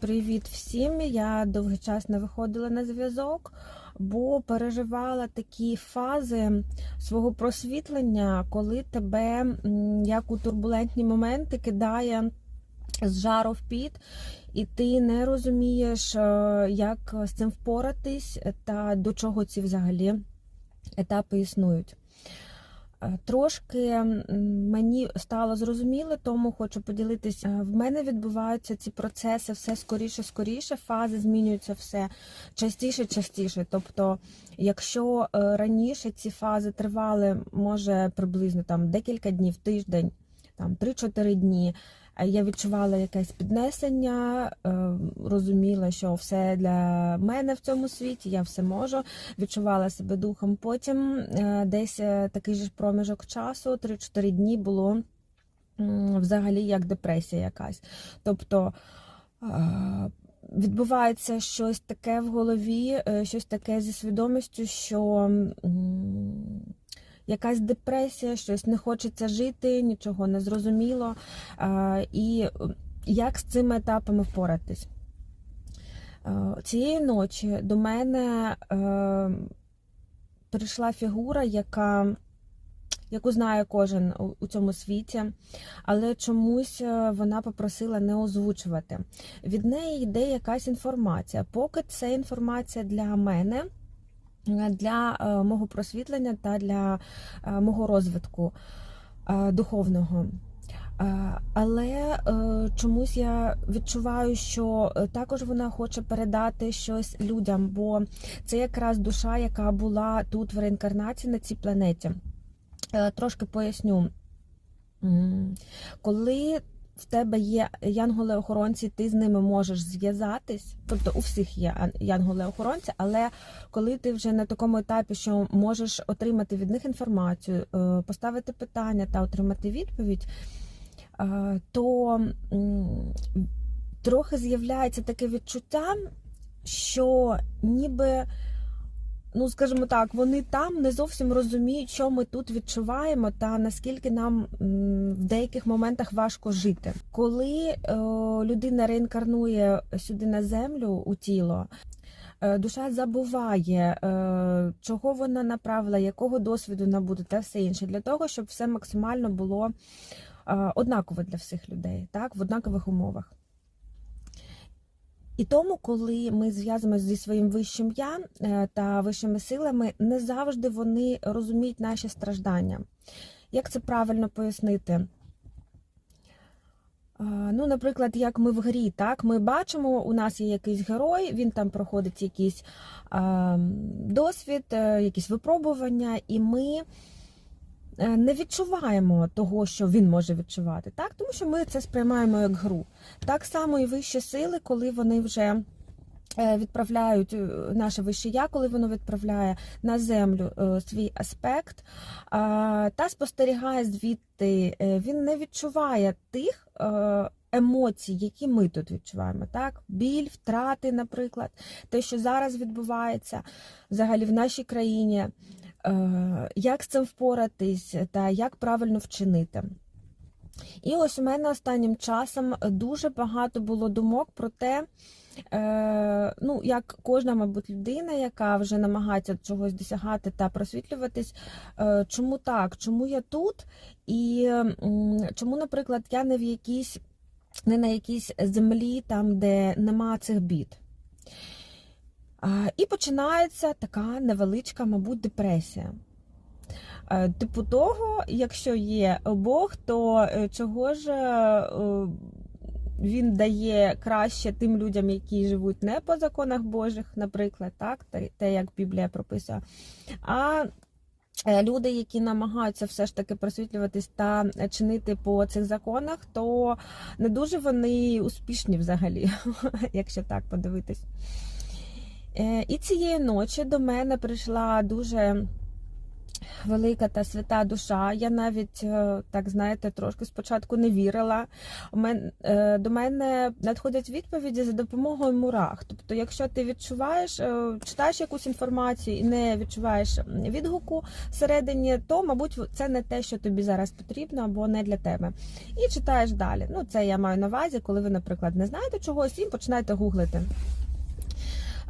Привіт всім! Я довгий час не виходила на зв'язок, бо переживала такі фази свого просвітлення, коли тебе, як у турбулентні моменти, кидає з жару в піт, і ти не розумієш, е, як з цим впоратись та до чого ці взагалі етапи існують. Е, Трошки мені стало зрозуміло, тому хочу поділитися. Е, В мене відбуваються ці процеси все скоріше, скоріше, фази змінюються все частіше, частіше. Тобто, якщо е, раніше ці фази тривали, може приблизно там декілька днів, тиждень, там 3-4 дні. е, Я відчувала якесь піднесення, е, розуміла, що все для мене в цьому світі, я все можу відчувала себе духом. Потім е, десь такий же проміжок часу, 3-4 дні було взагалі як депресія якась. Тобто відбувається щось таке в голові, щось таке зі свідомістю, що якась депресія, щось не хочеться жити, нічого не зрозуміло. І як з цими етапами впоратись? Цієї ночі до мене е, прийшла фігура, яка, яку знає кожен у- цьому світі, але чомусь е, вона попросила не озвучувати. Від неї йде якась інформація. Поки це інформація для мене, для е, мого просвітлення та для е, мого розвитку е, духовного. Але чомусь я відчуваю, що також вона хоче передати щось людям, бо це якраз душа, яка була тут в реінкарнації на цій планеті. Трошки поясню. Коли в тебе є янголи-охоронці, ти з ними можеш зв'язатись. Тобто у всіх є янголи-охоронці, але коли ти вже на такому етапі, що можеш отримати від них інформацію, е, поставити питання та отримати відповідь, е, то трохи з'являється таке відчуття, що ніби. Ну, скажімо так, вони там не зовсім розуміють, що ми тут відчуваємо, та наскільки нам в деяких моментах важко жити. Коли е, людина реінкарнує сюди на землю у тіло, е, душа забуває, е, чого вона направила, якого досвіду набуде та все інше, для того, щоб все максимально було однаково для всіх людей, так, в однакових умовах. І тому, коли ми зв'язуємося зі своїм вищим я е, та вищими силами, не завжди вони розуміють наші страждання. Як це правильно пояснити? Е, Ну, наприклад, як ми в грі, так, ми бачимо, у нас є якийсь герой, він там проходить якийсь е, досвід, е, якісь випробування, і ми не відчуваємо того, що він може відчувати, так? тому що ми це сприймаємо як гру. Так само і вищі сили, коли вони вже е, відправляють е, наше вище я, коли воно відправляє на землю е, свій аспект та спостерігає звідти, е, він не відчуває тих. Е, Емоцій, які ми тут відчуваємо, так біль, втрати, наприклад, те, що зараз відбувається взагалі в нашій країні, е, як з цим впоратись та як правильно вчинити. І ось у мене останнім часом дуже багато було думок про те, е, ну, як кожна, мабуть, людина, яка вже намагається чогось досягати та просвітлюватись, е, чому так, чому я тут, і чому, наприклад, я не в якійсь, не на якійсь землі, там, де нема цих бід. І починається така невеличка, мабуть, депресія. Е, Типу того, якщо є Бог, то е, чого ж е, він дає краще тим людям, які живуть не по законах Божих, наприклад, так, те, як Біблія прописує. А люди, які намагаються все ж таки просвітлюватись та чинити по цих законах, то не дуже вони успішні взагалі, якщо так подивитись. Е, І цієї ночі до мене прийшла дуже велика та свята душа. Я навіть е, так знаєте, трошки спочатку не вірила. Е, до мене надходять відповіді за допомогою мурах. Тобто, якщо ти відчуваєш, е, читаєш якусь інформацію і не відчуваєш відгуку всередині, то мабуть це не те, що тобі зараз потрібно або не для тебе. І читаєш далі. Ну, це я маю на увазі, коли ви, наприклад, не знаєте чогось і починаєте гуглити.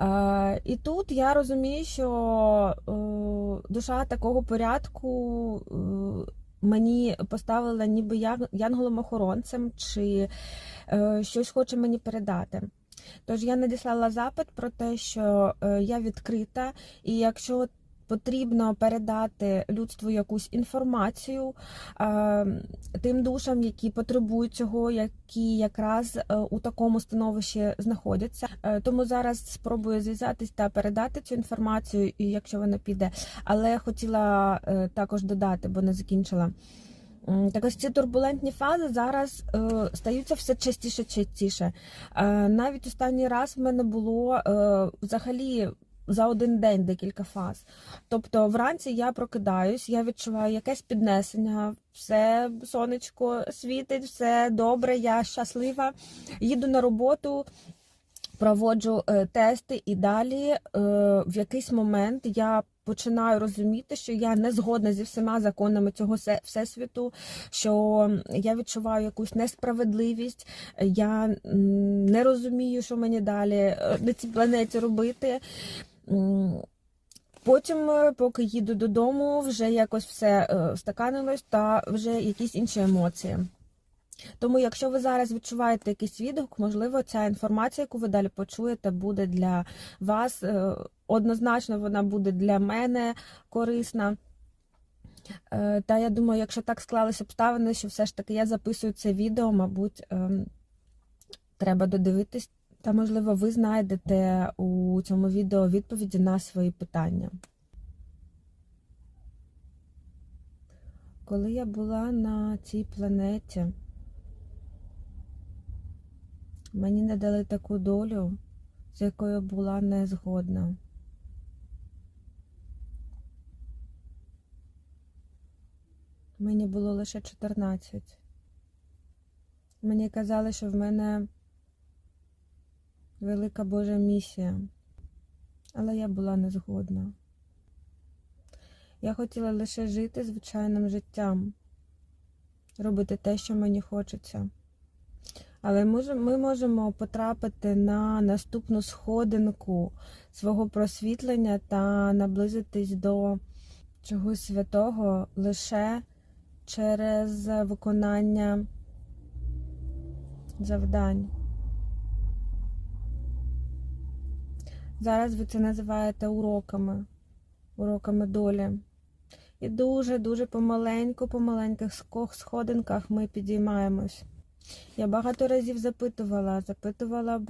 Е, і тут я розумію, що е, душа такого порядку е, мені поставила ніби ян- янголом-охоронцем чи е, щось хоче мені передати. Тож я надіслала запит про те, що е, я відкрита, і якщо потрібно передати людству якусь інформацію тим душам, які потребують цього, які якраз е, у такому становищі знаходяться. Е, Тому зараз спробую зв'язатись та передати цю інформацію, якщо вона піде. Але хотіла е, також додати, бо не закінчила. Так ось ці турбулентні фази зараз е, стаються все частіше частіше. Е, навіть останній раз в мене було е, взагалі за один день декілька фаз. Тобто вранці я прокидаюсь, я відчуваю якесь піднесення, все сонечко світить, все добре, я щаслива. Їду на роботу, проводжу е, тести, і далі е, в якийсь момент я починаю розуміти, що я не згодна зі всіма законами цього всесвіту, що я відчуваю якусь несправедливість, я не розумію, що мені далі е, на цій планеті робити. Потім, е, поки їду додому, вже якось все е, стаканилось та вже якісь інші емоції. Тому, якщо ви зараз відчуваєте якийсь відгук, можливо, ця інформація, яку ви далі почуєте, буде для вас. е, Однозначно, вона буде для мене корисна. Та я думаю, якщо так склалися обставини, що все ж таки я записую це відео, мабуть, ем, треба додивитись. Та, можливо, ви знайдете у цьому відео відповіді на свої питання. Коли я була на цій планеті, мені не дали таку долю, з якою була не згодна. Мені було лише 14. Мені казали, що в мене велика Божа місія, але я була не згодна. Я хотіла лише жити звичайним життям, робити те, що мені хочеться. Але ми можемо потрапити на наступну сходинку свого просвітлення та наблизитись до чогось святого лише через виконання завдань. Зараз ви це називаєте уроками, уроками долі. І дуже-дуже помаленьку, по маленьких сходинках ми підіймаємось. Я багато разів запитувала, запитувала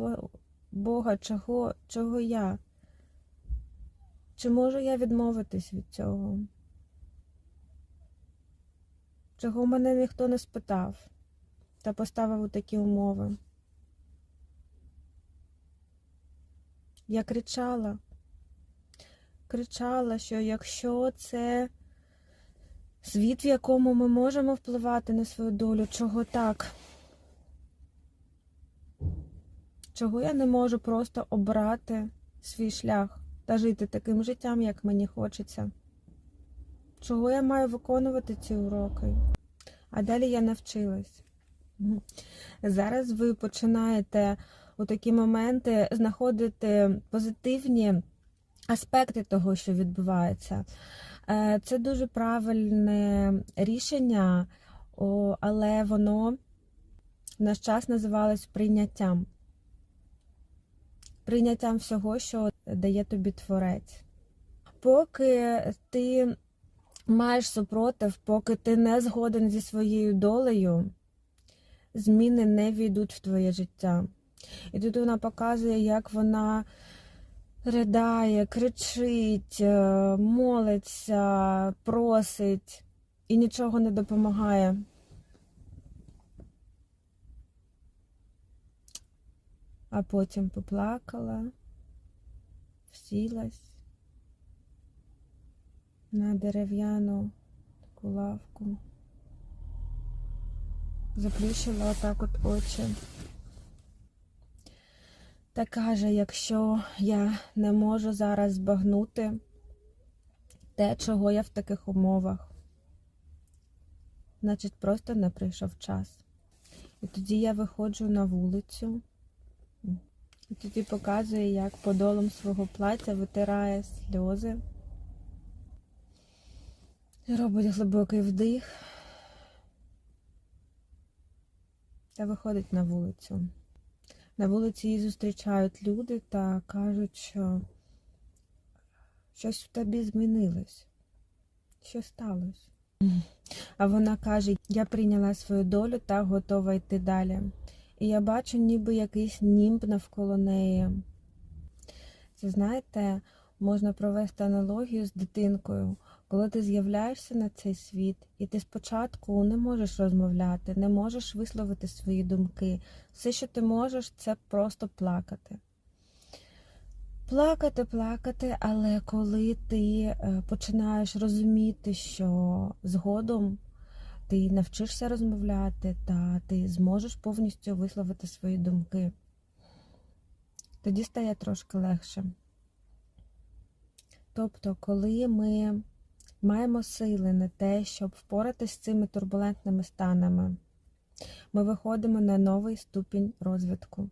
Бога, чого, чого я? Чи можу я відмовитись від цього? Чого мене ніхто не спитав та поставив у такі умови? Я кричала, кричала, що якщо це світ, в якому ми можемо впливати на свою долю, чого так? Чого я не можу просто обрати свій шлях та жити таким життям, як мені хочеться? Чого я маю виконувати ці уроки? А далі я навчилась. Зараз ви починаєте у такі моменти знаходити позитивні аспекти того, що відбувається. Е, Це дуже правильне рішення, але воно наш час називалось прийняттям. Прийняттям всього, що дає тобі творець. Поки ти маєш супротив, поки ти не згоден зі своєю долею, зміни не війдуть в твоє життя. І тут вона показує, як вона ридає, кричить, е, молиться, просить і нічого не допомагає. А потім поплакала, всілась, на дерев'яну таку лавку. Заплющила отак от очі. Та каже, якщо я не можу зараз збагнути те, чого я в таких умовах, значить просто не прийшов час. І тоді я виходжу на вулицю, і тоді показує, як подолом свого плаття витирає сльози. Робить глибокий вдих та виходить на вулицю. На вулиці її зустрічають люди та кажуть, що щось в тобі змінилось. Що сталося? А вона каже: я прийняла свою долю та готова йти далі. І я бачу ніби якийсь німб навколо неї. Це знаєте, можна провести аналогію з дитинкою, коли ти з'являєшся на цей світ, і ти спочатку не можеш розмовляти, не можеш висловити свої думки. Все, що ти можеш, це просто плакати. Плакати, плакати, але коли ти е, починаєш розуміти, що згодом ти навчишся розмовляти, та ти зможеш повністю висловити свої думки, тоді стає трошки легше. Тобто, коли ми маємо сили на те, щоб впоратись з цими турбулентними станами, ми виходимо на новий ступінь розвитку.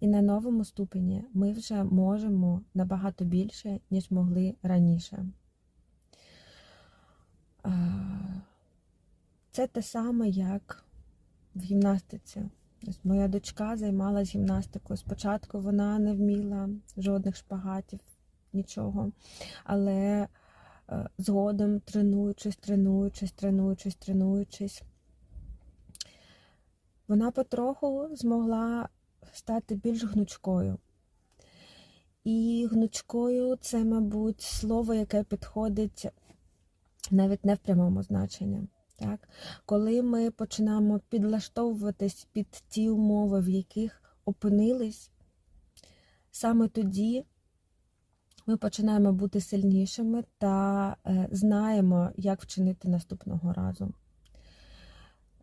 І на новому ступені ми вже можемо набагато більше, ніж могли раніше. Це те саме, як в гімнастиці. Моя дочка займалася гімнастикою. Спочатку вона не вміла жодних шпагатів, нічого. Але згодом, тренуючись, тренуючись, тренуючись, тренуючись, вона потроху змогла стати більш гнучкою. І гнучкою це, мабуть, слово, яке підходить навіть не в прямому значенні. Так? Коли ми починаємо підлаштовуватись під ті умови, в яких опинились, саме тоді ми починаємо бути сильнішими та е, знаємо, як вчинити наступного разу.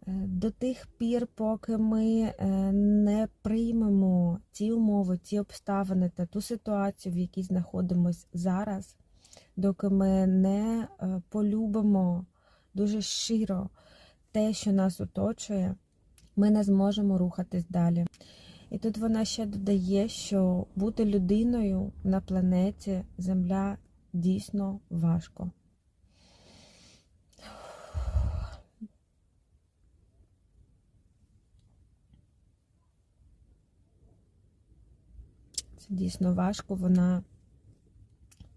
Е, До тих пір, поки ми е, не приймемо ті умови, ті обставини та ту ситуацію, в якій знаходимося зараз, доки ми не полюбимо дуже щиро те, що нас оточує, ми не зможемо рухатись далі. І тут вона ще додає, що бути людиною на планеті Земля дійсно важко. Це дійсно важко. Вона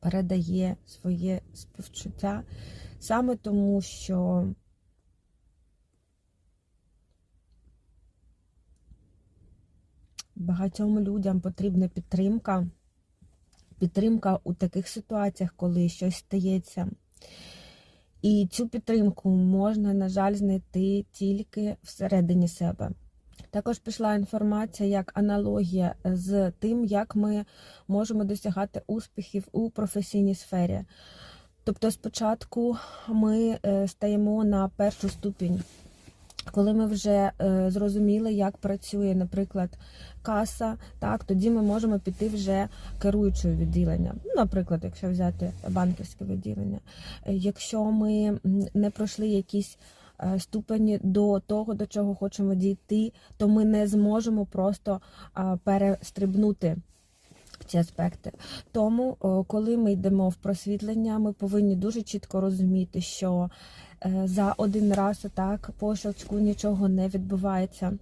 передає своє співчуття саме тому, що багатьом людям потрібна підтримка. Підтримка у таких ситуаціях, коли щось стається. І цю підтримку можна, на жаль, знайти тільки всередині себе. Також пішла інформація як аналогія з тим, як ми можемо досягати успіхів у професійній сфері. Тобто, спочатку ми е, стаємо на першу ступінь. Коли ми вже е, зрозуміли, як працює, наприклад, каса, так тоді ми можемо піти вже керуючою відділення. Ну, Наприклад, якщо взяти банківське відділення. Е, Якщо ми не пройшли якісь е, ступені до того, до чого хочемо дійти, то ми не зможемо просто перестрибнути ці аспекти. Тому, коли ми йдемо в просвітлення, ми повинні дуже чітко розуміти, що е, за один раз так по щелчку нічого не відбувається.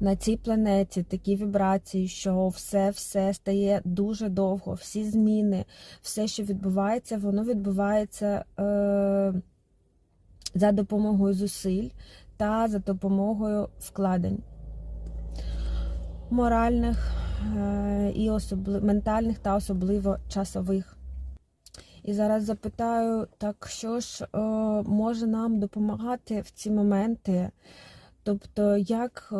На цій планеті такі вібрації, що все все стає дуже довго, всі зміни, все, що відбувається, воно відбувається е, за допомогою зусиль та за допомогою вкладень моральних і особли... ментальних та особливо часових. І зараз запитаю, так що ж е, може нам допомагати в ці моменти? Тобто, як, е,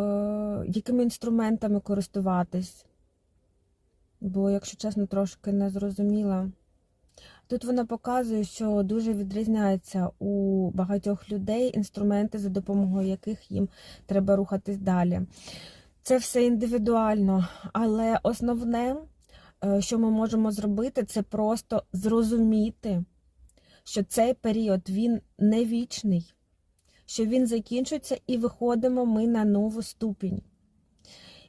якими інструментами користуватись? Бо, якщо чесно, трошки не зрозуміла. Тут вона показує, що дуже відрізняється у багатьох людей інструменти, за допомогою яких їм треба рухатись далі. Це все індивідуально, але основне, е, що ми можемо зробити, це просто зрозуміти, що цей період він не вічний, що він закінчується і виходимо ми на нову ступінь.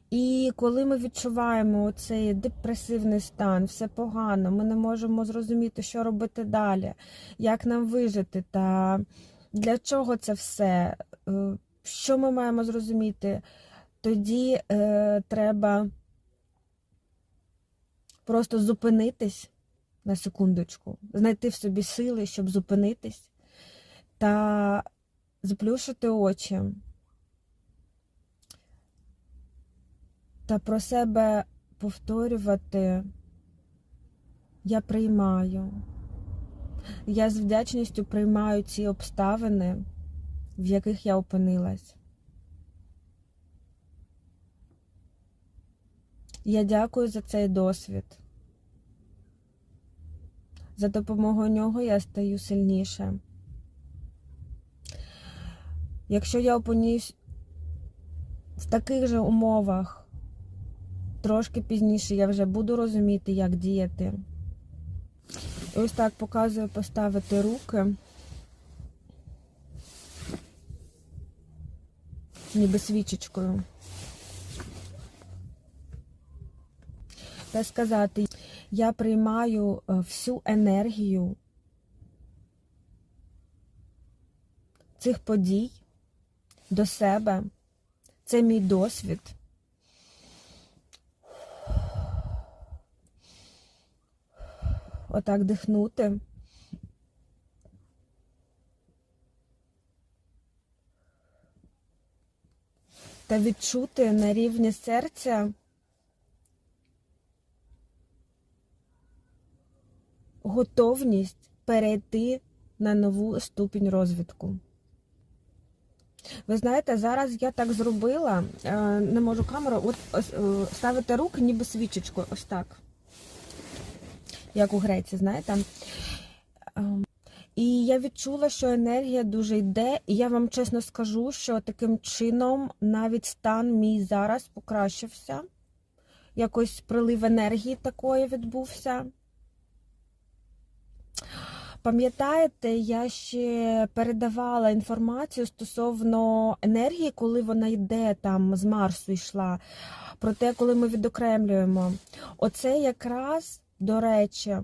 І коли ми відчуваємо цей депресивний стан, все погано, ми не можемо зрозуміти, що робити далі, як нам вижити, та для чого це все, е, що ми маємо зрозуміти, тоді е, треба просто зупинитись на секундочку, знайти в собі сили, щоб зупинитись, та заплющити очі. та про себе повторювати я приймаю. Я з вдячністю приймаю ці обставини, в яких я опинилась. Я дякую за цей досвід. За допомогою нього я стаю сильніше. Якщо я опинюсь в таких же умовах, Трошки пізніше я вже буду розуміти, як діяти. Ось так показую поставити руки, ніби свічечкою. Та сказати, я приймаю е, всю енергію цих подій до себе. Це мій досвід. отак дихнути. Та відчути на рівні серця готовність перейти на нову ступінь розвитку. Ви знаєте, зараз я так зробила, е, не можу камеру, от е, ставити руки ніби свічечкою, ось так як у Греції, знаєте. Ем, і я відчула, що енергія дуже йде, і я вам чесно скажу, що таким чином навіть стан мій зараз покращився. Якось прилив енергії такої відбувся. Пам'ятаєте, я ще передавала інформацію стосовно енергії, коли вона йде там з Марсу йшла, про те, коли ми відокремлюємо. Оце якраз до речі,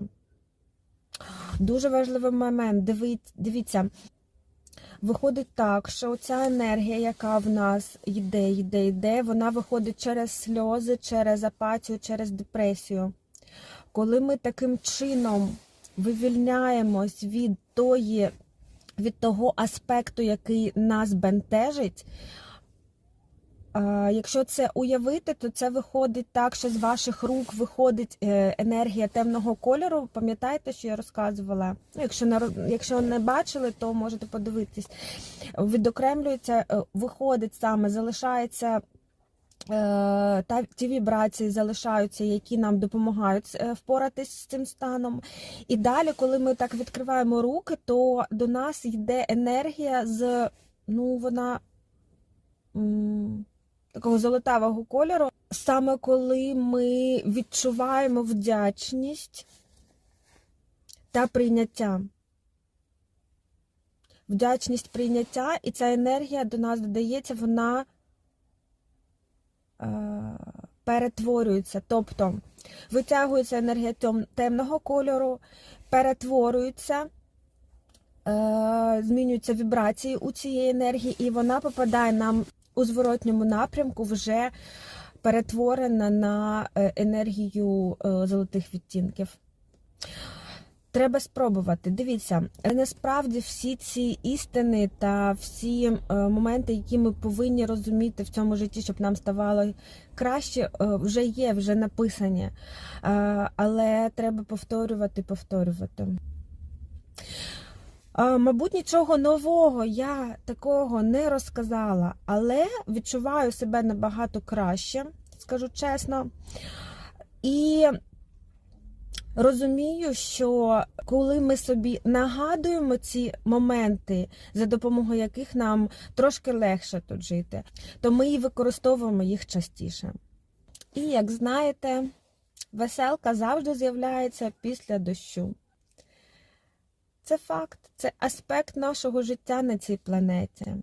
дуже важливий момент. Дивіться, виходить так, що ця енергія, яка в нас йде, йде, йде, вона виходить через сльози, через апатію, через депресію. Коли ми таким чином вивільняємось від тої, від того аспекту, який нас бентежить, Якщо це уявити, то це виходить так, що з ваших рук виходить е, енергія темного кольору. Пам'ятаєте, що я розказувала? Ну, Якщо не якщо не бачили, то можете подивитись. Відокремлюється, е, виходить саме, залишається. Е, та ті вібрації залишаються, які нам допомагають впоратись з цим станом. І далі, коли ми так відкриваємо руки, то до нас йде енергія з ну, вона такого золотавого кольору, саме коли ми відчуваємо вдячність та прийняття. Вдячність прийняття, і ця енергія до нас додається, вона е, перетворюється. Тобто витягується енергія темного кольору, перетворюється, е, змінюються вібрації у цієї енергії, і вона попадає нам у зворотньому напрямку вже перетворена на е, енергію золотих відтінків. Треба спробувати. Дивіться, насправді всі ці істини та всі е, моменти, які ми повинні розуміти в цьому житті, щоб нам ставало краще, вже є, вже написані. Але треба повторювати, повторювати. Мабуть, нічого нового я такого не розказала, але відчуваю себе набагато краще, скажу чесно. І Розумію, що коли ми собі нагадуємо ці моменти, за допомогою яких нам трошки легше тут жити, то ми і використовуємо їх частіше. І як знаєте, веселка завжди з'являється після дощу. Це факт, це аспект нашого життя на цій планеті.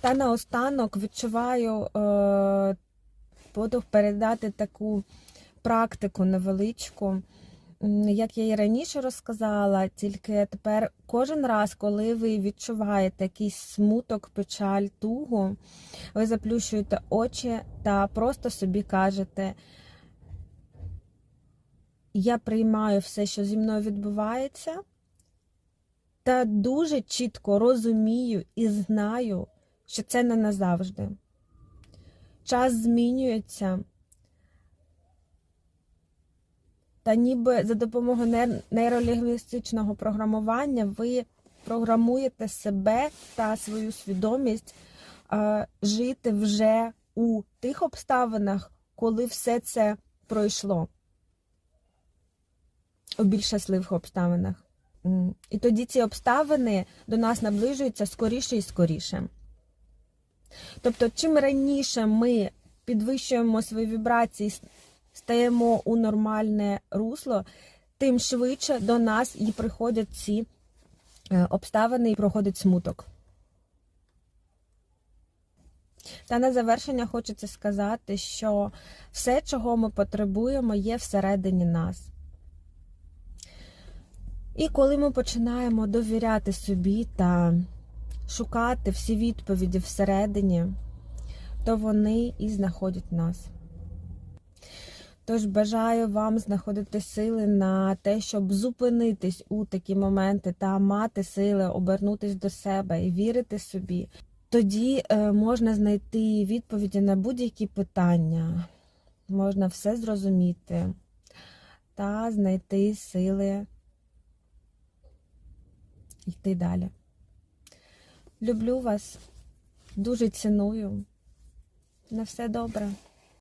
Та наостанок відчуваю, е, буду передати таку практику невеличку. Як я і раніше розказала, тільки тепер кожен раз, коли ви відчуваєте якийсь смуток, печаль, тугу, ви заплющуєте очі та просто собі кажете: Я приймаю все, що зі мною відбувається, та дуже чітко розумію і знаю, що це не назавжди. Час змінюється. Та ніби за допомогою нейр- нейролінгвістичного програмування ви програмуєте себе та свою свідомість е, жити вже у тих обставинах, коли все це пройшло. У більш щасливих обставинах. І тоді ці обставини до нас наближуються скоріше і скоріше. Тобто, чим раніше ми підвищуємо свої вібрації, стаємо у нормальне русло, тим швидше до нас і приходять ці е, обставини і проходить смуток. Та на завершення хочеться сказати, що все, чого ми потребуємо, є всередині нас. І коли ми починаємо довіряти собі та шукати всі відповіді всередині, то вони і знаходять нас. Тож бажаю вам знаходити сили на те, щоб зупинитись у такі моменти та мати сили обернутись до себе і вірити собі. Тоді е, можна знайти відповіді на будь-які питання, можна все зрозуміти та знайти сили йти далі. Люблю вас, дуже ціную. На все добре.